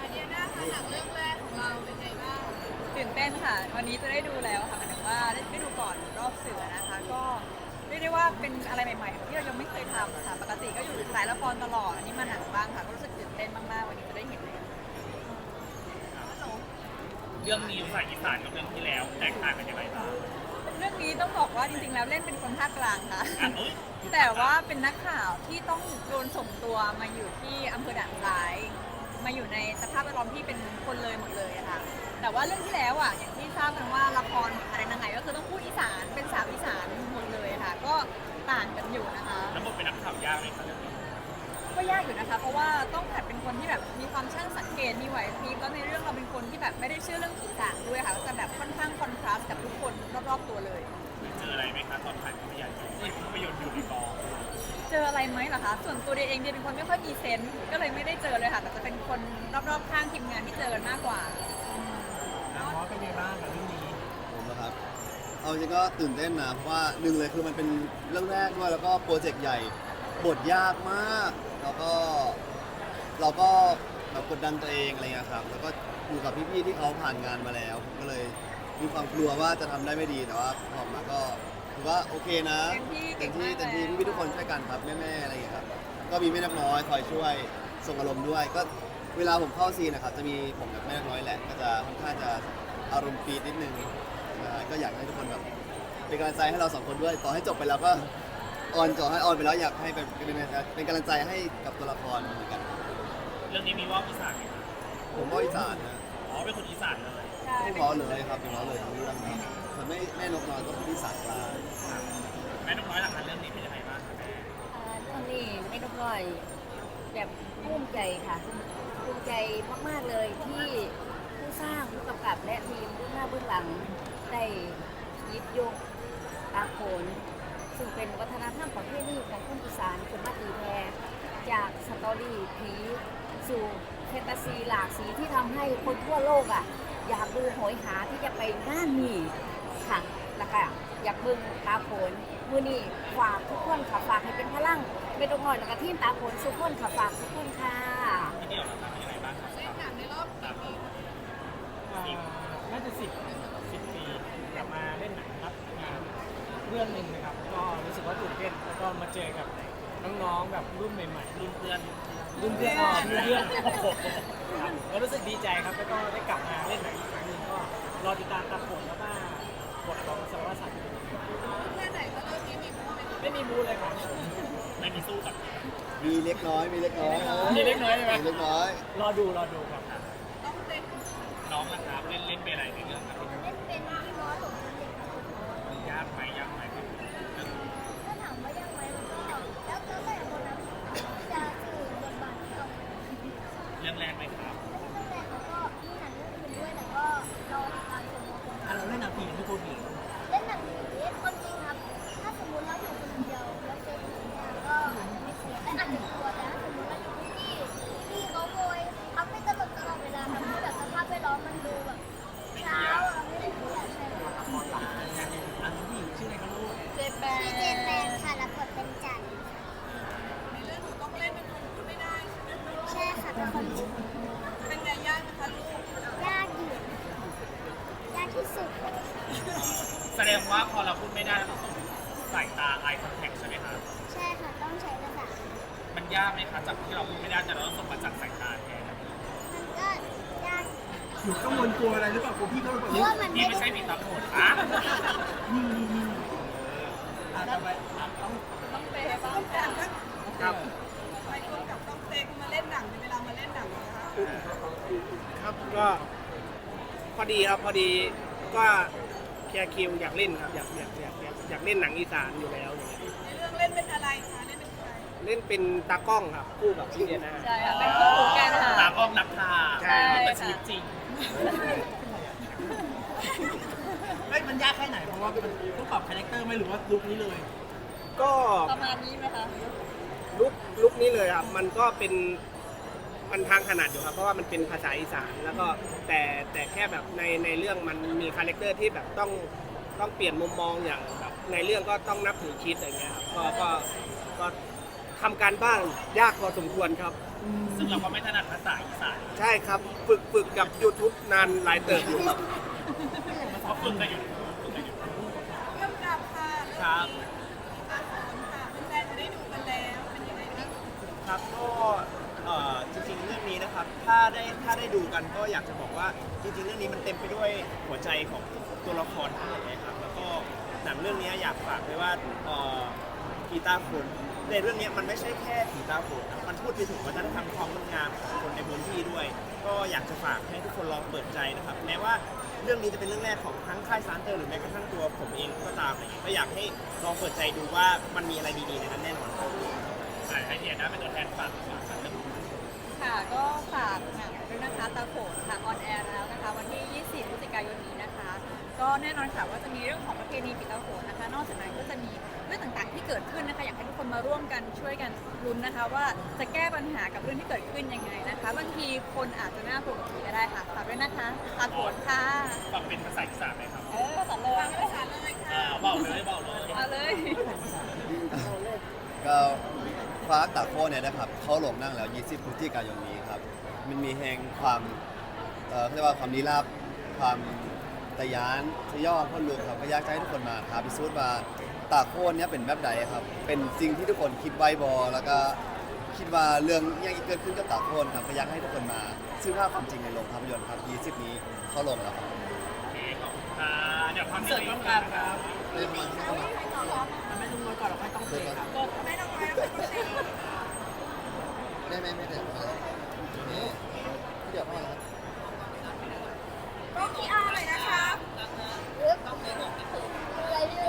อันนี้น่าค่ะหนังเรื่องแรกของเราเป็นไงบ้างตื่นเต้นค่ะ วันนี้จะได้ดูแล้วค่ะหมายถึงว่าได้ได้ดูก่อนรอบเสือนะคะ ก็เรียกได้ว่าเป็นอะไรใหม่ๆที่เรายังไม่เคยทำค่ะปกติก็อยู่สายละครตลอดอันนี้มาหนังบ้างค่ะ ก็รู้สึกตื่นเต้นมากๆ วันนี้จะได้เห็นเลยเรื่องนี้ภาษาอีสานกับเรื่องที่แล้วแตกต่างกันยังไงบ้าง เรื่องนี้ต้องบอกว่าจริงๆ แล้วเล่นเป็นคนภาคกลางค่ะ อะเอ้ยแต่ว่าเป็นนักข่าวที่ต้องโดนส่งตัวมาอยู่ที่อำเภอด่านซ้าย มาอยู่ในสภาพแวดล้อมที่เป็นคนเลยหมดเลยอะค่ะ แต่ว่าเรื่องที่แล้วอะอย่างที่ทราบกันว่าละครอะไรนังไงก็คือต้องพูดอีสานเป็นสาวอีสานหมดเลยค่ะ ก็ต่างกันอยู่นะคะ แล้วบทเป็นนักข่าวยากไหมคะเรื่องนี้ก็ยากอยู่นะคะ เพราะว่าต้องหัดเป็นคนที่แบบมีความช่าง สังเกตมีไหวพริบแล้วในเรื่องเราเป็นคนที่แบบไม่ได้เชื่อเรื่องผีสางด้วยค่ะก็จะแบบค่อนข้างคอนทราสต์กับทุกคนรอบๆตัวเลย เจออะไรไหมคะตอนถ่ายภาพยนตร์เอ้ยภาพยนตร์อยู่ในกองเจออะไรไหมเหรอคะส่วนตัวเดียเองเดียเป็นคนไม่ค่อยมีเซนส์ก็เลยไม่ได้เจอเลยค่ะ แต่จะเป็นคนรอบๆข้างทีมงานที่เจอกันมากกว่าหมอเป็นไงบ้างกับเรื่องนี้ ผมนะครับ เอาจริงก็ตื่นเต้นนะเพราะว่าหนึ่งเลยคือมันเป็นเรื่องแรกด้วยแล้วก็โปรเจกต์ใหญ่บทยากมาก แล้วก็เราก็ แบบกดดันตัวเองอะไรเงี้ยครับ แล้วก็อยู่กับพี่ๆที่เขาผ่านงานมาแล้วผมก็เลยมีความกลัวว่าจะทำได้ไม่ดีแต่ว่าพอออกมาก็ถือว่าโอเคนะเต็มที่เก่เต็งมที่มากเต็มที่แล้วพี่ๆทุกคนช่วยกันครับแม่ๆอะไรอย่างเงี้ยครับ ก็มีแม่นักน้อยคอยช่วยส่งอารมณ์ด้วย ก็เวลาผมเข้าซีนนะครับจะมีผมกับแม่นักน้อยแหละก็จะค่อนข้างจะอารมณ์ปีดนิดนึงใช่ก็อยากให้ทุกคนแบบเป็นกำลังใจให้เราสองคนด้วยต่อให้จบไปแล้วก็ออนต่อให้ออนไปแล้วอยากให้เป็นเป็นเป็นกำลังใจให้กับตัวละครเหมือนกันเรื่ องนี้มีว่าวอีสานไหมคะผมก็อีสานนะอ๋อเป็นคนอีสานเลยใช่ไม่ร้อนเลยครับไม่ร้อนเลยทั้งเรื่องนะส่วนไม่แม่นกน้อยก็พูดอีสานกลางแม่นกน้อยหลังคะเรื่องนี้เป็นยังไงบ้างคะแม่อ่าเรื่องนี้ไม่ต้องร้อย แบบภูมิใจค่ะภูมิใจมาก ๆ เลยที่ผู้สร้างผู้กำกับและทีมเบื้องหน้าเบื้องหลังได้หยิบยกตาโขนซึ่งเป็นวัฒนธรรมประเพณีของคนอีสานคนมาตีแพรจากสตอรี่ผี สู่แฟนตาซีหลากสีที่ทำให้คนทั่วโลกอะ อยากดูโหยหาที่จะไปงานนี้ค่ะแล้วก็อยากเบิ่งตาโขนมือนี้ฝากทุกคนค่ะฝากให้เป็นพลังเป็นองค์กรแล้วก็ทีมตาโขนสุกคนค่ะฝากทุกคนค่ะที่เดียวนะคะเป็นยังไงบ้างคะเล่นหนังในรอบกี่ปีอ่าน่าจะสิบสิบปีกลับมาเล่นหนังครับงานเรื่องหนึ่งนะครับ ก็รู้สึกว่าตื่นเต้นแล้วก็มาเจอกับน้องๆแบบรุ่นใหม่ๆรุ่นเพื่อน รุ่นเพื่อนอ๋อรุ่นเพื่อนโอ้โหครับก็รู้สึกดีใจครับแล้วก็ได้กลับมาเล่นหนังอีกครั้งหนึ่งก็รอติดตามตามผลแล้วก็บทของสารวัตรสัตว์แค่ไหนก็เรื่องนี้มีคู่ไหมไม่มีมูลเลยครับไม่มีสู้กับมีเล็กน้อย มีเล็กน้อยมีเล็กน้อยใช่ไหมมีเล็กน้อย รอดูรอดูครับ ต้องเต้น น้องนะครับเล่นเล่นเป็นอะไรในเรื่อง อันนี้ผู้หญิงชื่ออะไรครับลูกเจแปนชื่อเจแปนค่ะรับบทเป็นจันทร์ในเรื่องหนูต้องเล่นเป็นคนพูดไม่ได้ใช่ไหมใช่ค่ะเป็นคนเป็นไงยากนะคะลูกยากอยู่ยากที่สุดแสดงว่าพอเราพูดไม่ได้เราต้องสายตา eye contact ใช่ไหมครับใช่ค่ะต้องใช้ภาษา มันยากไหมคะจากที่เราพูดไม่ได้แต่เราต้องส่งมาจากสายตาแทนมันก็ยาก หนูกังวลกลัวอะไรหรือเปล่ากลัวพี่เขาหรือเปล่าราะว่ามันนี่ไม่ไม่ใช่ผีตาโขนอะอะต่อไปอะต้องต้องเปย์บ้างค่ะครับไปคนกับต้องเต้นมาเล่นหนังในเวลามาเล่นหนังนะคะครับก็พอดีครับพอดีก็เคลียร์คิวอยากเล่นครับอยากอยากอยากอยากอยากเล่นหนังอีสานอยู่แล้วอย่างเงี้ยในเรื่องเล่นเป็นอะไรคะเล่น เป็นใครเล่นเป็นตากล้องครับคู่กับพี่เดียนาใช่ค่ะเป็นคู่หูกันค่ะ ตากล้องนักข่าวใช่ แต่ชีวิตจริงเฮ้ยมันยากแค่ไหน เพราะว่ามันต้องปรับคาแรคเตอร์ไหมหรือว่าลุคนี้เลย ก็ประมาณนี้ไหมคะ ลุกลุกนี้เลยครับ มันก็เป็นมันทางถนัดอยู่ครับ เพราะว่ามันเป็นภาษาอีสานแล้วก็แต่แต่แค่แบบในในเรื่องมันมีคาแรคเตอร์ที่แบบต้องต้องเปลี่ยนมุมมองอย่างแบบในเรื่องก็ต้องนับถือคริดอย่างเงี้ยครับก็ก็ก็ ทำการบ้านยากพอสมควรครับ ซึ่งเราก็ไม่ถนัดภาษาอีสานใช่ครับ ฝึกฝึกกับ YouTube นานหลายเติบอยู่ครับ เพราะฝึกกันอยู่ฝึกกันอยู่เริ่มกลับค่ะครับอาสนค่ะแฟนๆจะได้ดูกันแล้ว เป็นยังไงบ้างครับก็เอ่อจริงๆเรื่องนี้นะครับ ถ้าได้ถ้าได้ดูกันก็อยากจะบอกว่าจริงๆ เรื่องนี้มันเต็มไปด้วยหัวใจของตัวละครทั้งหมดเลยครับแล้วก็หนังเรื่องนี้อยากฝากไว้ว่าเอ่อผีตาโขน ในเรื่องนี้มันไม่ใช่แค่ผีตาโขนนะมันพูดไปถึงวัฒนธรรมความงดงามของคนในพื้นที่ด้วย ก็อยากจะฝากให้ทุกคนลองเปิดใจนะครับแม้ว่าเรื่องนี้จะเป็นเรื่องแรกของทั้งค่ายซานเตอร์หรือแม้กระทั่งตัวผมเองก็ตามอะไรอย่างเงี้ยก็อยากให้ลองเปิดใจดูว่ามันมีอะไรดีๆในนั้นแน่นอนครับอ่าให้เดียนะเป็นตัวแทนฝากฝากกันเรื่องค่ะก็ฝากหนัง ด้วยนะคะตาโขนค่ะออนแอร์แล้วนะคะ วันที่ 20พฤศจิกายนนี้นะคะ ก็แน่นอนค่ะว่าจะมีเรื่องของประเพณีปีตาโขนนะคะ นอกจากนั้นก็จะมีเรื่องต่างๆที่เกิดขึ้นนะคะ อยากให้ทุกคนมาร่วมกันช่วยกันลุ้นนะคะ ว่าจะแก้ปัญหากับเรื่องที่เกิดขึ้นยังไงนะคะบางทีคนอาจจะน่ากลัวกว่าผีก็ได้ค่ะฝากด้วยนะคะตาโขนค่ะฟังเป็นภาษาอีสานไหมครับเออตัดเลยฟังภาษาเลยค่ะอ่าบอกเลยบอกเลยเอาเลยก็ ฟ้าตากโคเนี่ยนะครับเขาลงนั่งแล้ว 20พฤศจิกายนนี้ครับ มันมีแห่งความเอ่อเขาเรียกว่าความลี้ลับความตะยานทะยอพ่นลูกครับก็อยากจะให้ทุกคนมาครับพิสูจน์ว่าตากโคนเนี่ยเป็นแบบใดครับ เป็นสิ่งที่ทุกคนคิดไว้บอแล้วก็คิดว่าเรื่องเนี้เกิดขึ้นกับตากโคนครับก็อยากให้ทุกคนมาซื้อภาพความจริงในโรงภาพยนตร์ครับ 20 นี้เขาลงแล้วครับโอเคขอบคุณค่ะเดี๋ยวความเสร็จต้องการครับ ไม่ลุงน้อยก่อนเราค่อยต้องเตะครับ